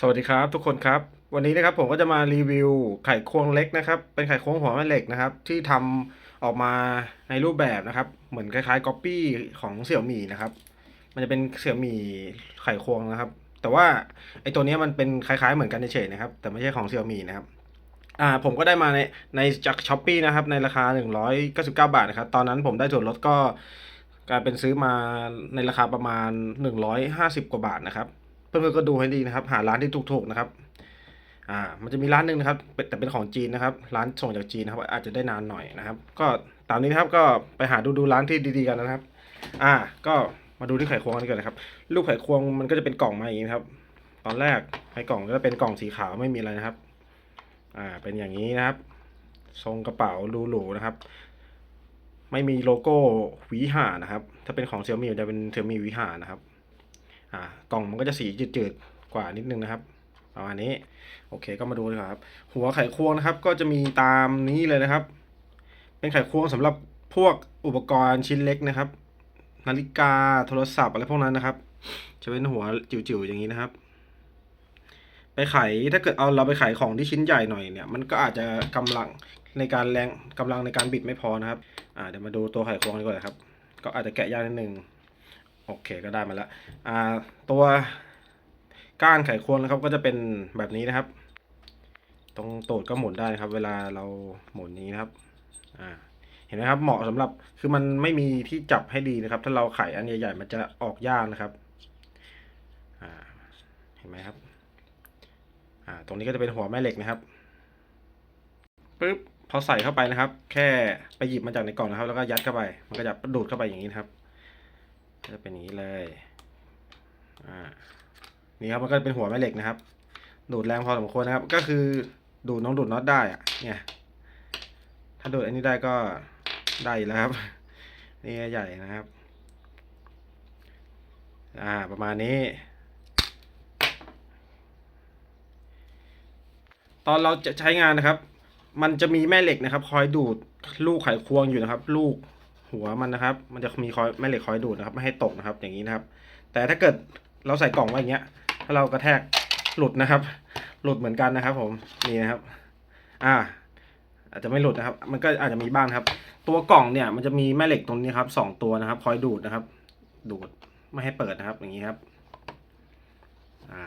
สวัสดีครับทุกคนครับ วันนี้นะครับผมก็จะมารีวิวไข่ควงเล็กนะครับ เป็นไข่ควงหัวแม่เหล็กนะครับ ที่ทำออกมาในรูปแบบนะครับ เหมือนคล้ายๆก๊อปปี้ของเสี่ยวหมี่นะครับ มันจะเป็นเสี่ยวหมี่ไข่ควงนะครับ แต่ว่าไอตัวนี้มันเป็นคล้ายๆเหมือนกันเฉยๆนะครับ แต่ไม่ใช่ของเสี่ยวหมี่นะครับอ่าผมก็ได้มาในในจากช้อปปีนะครับ ในราคา 199 บาทนะครับ ตอนนั้นผมได้ส่วนลดก็กลายเป็นซื้อมาในราคาประมาณ 150 กว่าบาทนะครับ เพื่อนๆก็ดูให้ดีนะครับ หาร้านที่ถูกๆนะครับ อ่า มันจะมีร้านหนึ่งนะครับเป็นแต่เป็นของจีนนะครับ ร้านส่งจากจีนนะครับ อาจจะได้นานหน่อยนะครับ ก็ตามนี้นะครับก็ไปหาดูดูร้านที่ดีๆกันนะครับ อ่า ก็มาดูที่ไข่ควงกันก่อนนะครับ ลูกไข่ควงมันก็จะเป็นกล่องมาอย่างนี้นครับ ตอนแรกไข่กล่องก็จะเป็นกล่องสีขาวไม่มีอะไรนะครับ อ่า เป็นอย่างนี้นะครับ ทรงกระเป๋าดูหรูนะครับ ไม่มีโลโก้หวีห่านะครับ ถ้าเป็นของเซี่ยมี่จะเป็นเซี่ยมี่หวีห่านะครับ อ่ากล่องมันก็จะสีจืดๆกว่านิดนึงนะครับประมาณนี้โอเคก็มาดูเลยครับ หัวไขควงนะครับ ก็จะมีตามนี้เลยนะครับ เป็นไขควงสำหรับพวกอุปกรณ์ชิ้นเล็กนะครับ นาฬิกาโทรศัพท์อะไรพวกนั้นนะครับ จะเป็นหัวจิ๋วๆอย่างนี้นะครับ ไปไขถ้าเกิดเอาเราไปไขของที่ชิ้นใหญ่หน่อยเนี่ย มันก็อาจจะกำลังในการแรงกำลังในการบิดไม่พอนะครับ อ่าเดี๋ยวมาดูตัวไขควงดีกว่านะครับ ก็อาจจะแกะยากนิดนึง โอเคก็ได้มาแล้วอ่าตัวก้านไขควงนะครับก็จะเป็นแบบนี้นะครับ ตรงตูดก็หมุนได้นะครับ เวลาเราหมุนนี้นะครับอ่าเห็นไหมครับเหมาะสำหรับคือมันไม่มีที่จับให้ดีนะครับ ถ้าเราไขอันใหญ่ๆมันจะออกยากนะครับอ่าเห็นไหมครับอ่าตรงนี้ก็จะเป็นหัวแม่เหล็กนะครับปึ๊บพอใส่เข้าไปนะครับ แค่ไปหยิบมาจากในกล่องนะครับ แล้วก็ยัดเข้าไป มันก็จะดูดเข้าไปอย่างนี้นครับ จะเป็นอย่างนี้เลยอ่านี่ครับมันก็เป็นหัวแม่เหล็กนะครับ ดูดแรงพอสมควรนะครับ ก็คือดูดน้องดูดน็อตได้อะเนี่ย ถ้าดูดอันนี้ได้ก็ได้แล้วครับ นี่ใหญ่นะครับ อ่าประมาณนี้ ตอนเราจะใช้งานนะครับ มันจะมีแม่เหล็กนะครับ คอยดูดลูกไขควงอยู่นะครับ ลูก หัวมันนะครับ มันจะมีคอยแม่เหล็กคอยดูดนะครับ ไม่ให้ตกนะครับ อย่างนี้นะครับ แต่ถ้าเกิดเราใส่กล่องไว้อย่างเงี้ย ถ้าเรากระแทกหลุดนะครับ หลุดเหมือนกันนะครับ ผมนี่นะครับ อ่า อาจจะไม่หลุดนะครับ มันก็อาจจะมีบ้างครับ ตัวกล่องเนี่ย มันจะมีแม่เหล็กตรงนี้ครับสองตัวนะครับ คอยดูดนะครับ ดูดไม่ให้เปิดนะครับ อย่างนี้ครับ อ่า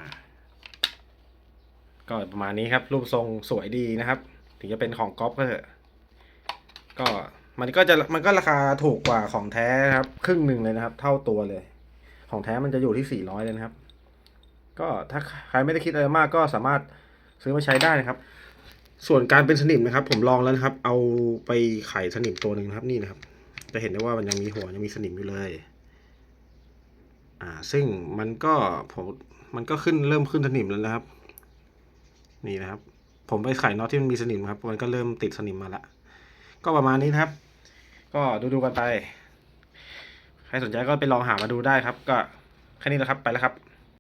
ก็ประมาณนี้ครับ รูปทรงสวยดีนะครับ ถึงจะเป็นของก๊อปก็เถอะก็ มันก็จะมันก็ราคาถูกกว่าของแท้ครับ ครึ่งหนึ่งเลยนะครับ เท่าตัวเลย ของแท้มันจะอยู่ที่สี่ร้อยเลยนะครับ ก็ถ้าใครไม่ได้คิดอะไรมากก็สามารถซื้อมาใช้ได้นะครับ ส่วนการเป็นสนิมนะครับ ผมลองแล้วนะครับ เอาไปไขสนิมตัวหนึ่งนะครับนี่นะครับ จะเห็นได้ว่ามันยังมีหัวยังมีสนิมอยู่เลย อ่า ซึ่งมันก็ผมมันก็ขึ้นเริ่มขึ้นสนิมแล้วนะครับ นี่นะครับ ผมไปไขน็อตที่มันมีสนิมครับ มันก็เริ่มติดสนิมมาละก็ประมาณนี้นะครับ ก็ดูดูๆกันไป ใครสนใจก็ไปลองหามาดูได้ครับ ก็แค่นี้แหละครับไปแล้วครับ